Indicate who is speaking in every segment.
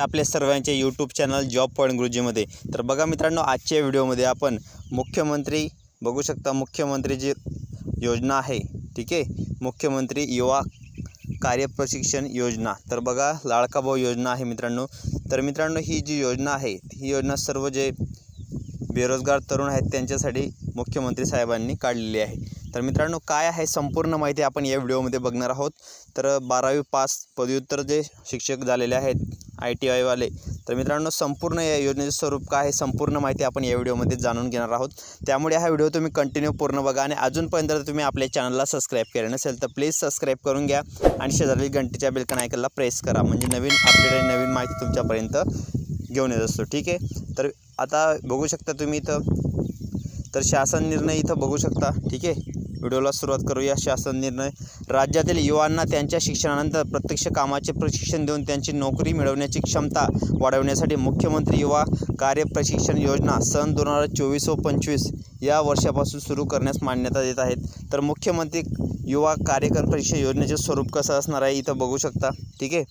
Speaker 1: आपल्या सर्वांचे YouTube channel job point गुरुजीमध्ये तर बघा मित्रांनो आजच्या व्हिडिओमध्ये आपण मुख्यमंत्री बघू शकता मुख्यमंत्री जी योजना आहे ठीक आहे? मुख्यमंत्री युवा कार्यप्रशिक्षण योजना. तर बघा लाडका भाऊ योजना आहे मित्रांनो. तर मित्रांनो ही जी योजना आहे ही योजना सर्व जे बेरोजगार तरुण आहेत त्यांच्यासाठी मुख्यमंत्री साहेबांनी काढलेली आहे. तर मित्रांनो काय आहे संपूर्ण माहिती आपण या व्हिडिओमध्ये बघणार आहोत. तर बारावी पास पदव्युत्तर जे शिक्षक झालेले आहेत आय टी आयवाले तर मित्रांनो संपूर्ण या योजनेचं स्वरूप काय आहे? संपूर्ण माहिती आपण या व्हिडिओमध्ये जाणून घेणार आहोत. त्यामुळे हा व्हिडिओ तुम्ही कंटिन्यू पूर्ण बघा आणि अजूनपर्यंत जर तुम्ही आपल्या चॅनलला सबस्क्राईब केले नसेल तर प्लीज सबस्क्राईब करून घ्या आणि शेजारी घंटेच्या बेलकन आयकनला प्रेस करा. म्हणजे नवीन अपडेट आणि नवीन माहिती तुमच्यापर्यंत घेऊन येत असतो. ठीक आहे? तर आता बघू शकता तुम्ही इथं. तर शासन निर्णय इथं बघू शकता. ठीक आहे? व्हिडिओला सुरुवात करूया. शासन निर्णय. राज्यातील युवांना त्यांच्या शिक्षणानंतर प्रत्यक्ष कामाचे प्रशिक्षण देऊन त्यांची नोकरी मिळवण्याची क्षमता वाढवण्यासाठी मुख्यमंत्री युवा कार्य प्रशिक्षण योजना सन दोन हजार चोवीस व पंचवीस या वर्षापासून सुरू करण्यास मान्यता देत आहेत. तर मुख्यमंत्री युवा कार्यक्रम प्रशिक्षण योजनेचे स्वरूप कसं असणार आहे इथं बघू शकता. ठीक आहे?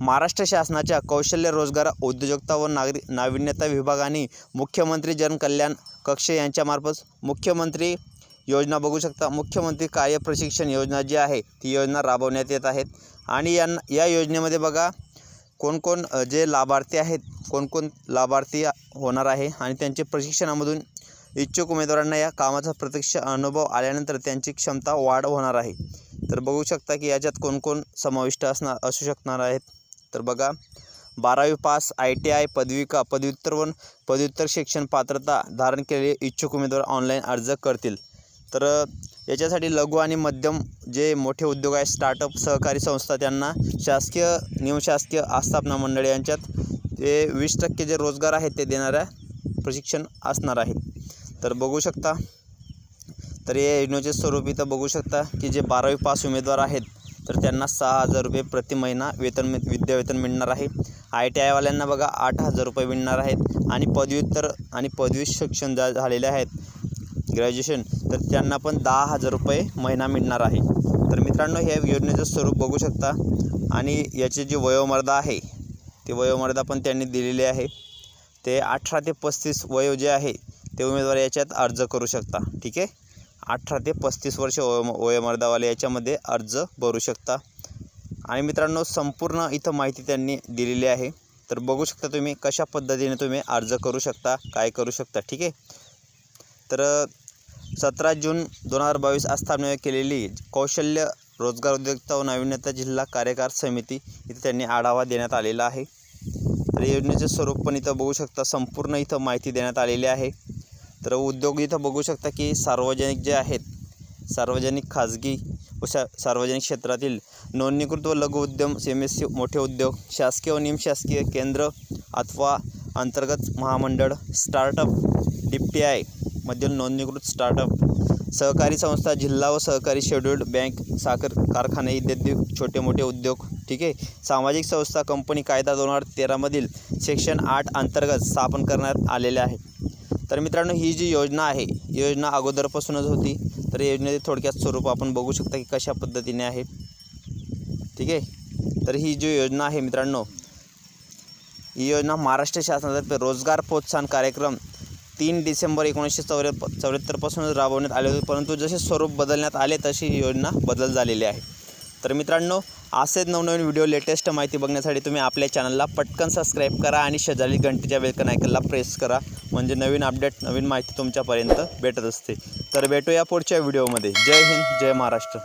Speaker 1: महाराष्ट्र शासनाच्या कौशल्य रोजगार उद्योजकता व नागरी नाविन्यता विभागाने मुख्यमंत्री जनकल्याण कक्ष यांच्यामार्फत मुख्यमंत्री योजना बघू शकता. मुख्यमंत्री कार्य प्रशिक्षण योजना जी आहे ती योजना राबवण्यात येत आहेत. आणि यांना या योजनेमध्ये बघा कोणकोण जे लाभार्थी आहेत कोणकोण लाभार्थी होणार आहे आणि त्यांचे प्रशिक्षणामधून इच्छुक उमेदवारांना या कामाचा प्रत्यक्ष अनुभव आल्यानंतर त्यांची क्षमता वाढ होणार आहे. तर बघू शकता की याच्यात कोणकोण समाविष्ट असणार असू शकणार आहेत. तर बघा बारावी पास आय टी आय पदविका पदव्युत्तर व पदव्युत्तर शिक्षण पात्रता धारण केलेले इच्छुक उमेदवार ऑनलाईन अर्ज करतील. तर याच्यासाठी लघु आणि मध्यम जे मोठे उद्योग आहेत स्टार्टअप सहकारी संस्था त्यांना शासकीय निमशासकीय आस्थापना मंडळ यांच्यात ते वीस टक्के जे रोजगार आहेत ते देणाऱ्या प्रशिक्षण असणार आहे. तर बघू शकता. तर या योजनेचे स्वरूप इथं बघू शकता की जे बारावी पास उमेदवार आहेत तर त्यांना सहा हजार रुपये प्रति महिना वेतन मि- विद्यावेतन मिळणार आहे. आय टी आयवाल्यांना बघा आठ हजार रुपये मिळणार आहेत. आणि पदव्युत्तर आणि पदवी शिक्षण जा झालेले आहेत. ग्रॅज्युएशन तर त्यांना पण दहा हजार रुपये महिना मिळणार आहे. तर मित्रांनो हे योजनेचं स्वरूप बघू शकता. आणि याची जी वयोमर्यादा आहे ती वयोमर्यादा पण त्यांनी दिलेली आहे. ते अठरा ते पस्तीस वयो जे आहे ते उमेदवार याच्यात अर्ज करू शकता ठीक आहे? अठरा ते पस्तीस वर्ष वयो वयोमर्यादावाले याच्यामध्ये अर्ज भरू शकता. आणि मित्रांनो संपूर्ण इथं माहिती त्यांनी दिलेली आहे. तर बघू शकता तुम्ही कशा पद्धतीने तुम्ही अर्ज करू शकता काय करू शकता ठीक आहे? तर सतरा जून दोन हजार बावीस आज स्थापना केलेली कौशल्य रोजगार उद्योजकता व नाविन्यता जिल्हा कार्यकार समिती इथे त्यांनी आढावा देण्यात आलेला आहे. तर योजनेचे स्वरूप पण इथं बघू शकता संपूर्ण इथं माहिती देण्यात आलेली आहे. तर उद्योग इथं बघू शकता की सार्वजनिक जे आहेत सार्वजनिक खाजगी व सार्वजनिक क्षेत्रातील नोंदणीकृत व लघु उद्यम एम एस सी मोठे उद्योग शासकीय व निमशासकीय केंद्र अथवा अंतर्गत महामंडळ स्टार्टअप डी पी आय मधील नोंदणीकृत स्टार्टअप सहकारी संस्था जिल्हा व सहकारी शेड्यूल्ड बँक साखर कारखाने इत्यादी छोटे मोठे उद्योग ठीक आहे? सामाजिक संस्था कंपनी कायदा दोन हजार तेरामधील सेक्शन आठ अंतर्गत स्थापन करण्यात आलेले आहे. तर मित्रांनो ही जी योजना आहे योजना अगोदरपासूनच होती. तर योजनेचे थोडक्यात स्वरूप आपण बघू शकता की कशा पद्धतीने आहे. ठीक आहे? तर ही जी योजना आहे मित्रांनो ही योजना महाराष्ट्र शासनातर्फे रोजगार प्रोत्साहन कार्यक्रम तीन डिसेंबर एकोणीसशे चौऱ्या चौऱ्याहत्तरपासूनच राबवण्यात आले होते. परंतु जसे स्वरूप बदलण्यात आले तशी ही योजना बदल झालेली आहे. तर मित्रांनो असेच नवनवीन व्हिडिओ लेटेस्ट माहिती बघण्यासाठी तुम्ही आपल्या चॅनलला पटकन सबस्क्राईब करा आणि शेजारी घंटेच्या वेलकन आयकनला प्रेस करा. म्हणजे नवीन अपडेट नवीन माहिती तुमच्यापर्यंत भेटत असते. तर भेटूया पुढच्या व्हिडिओमध्ये. जय हिंद जय महाराष्ट्र.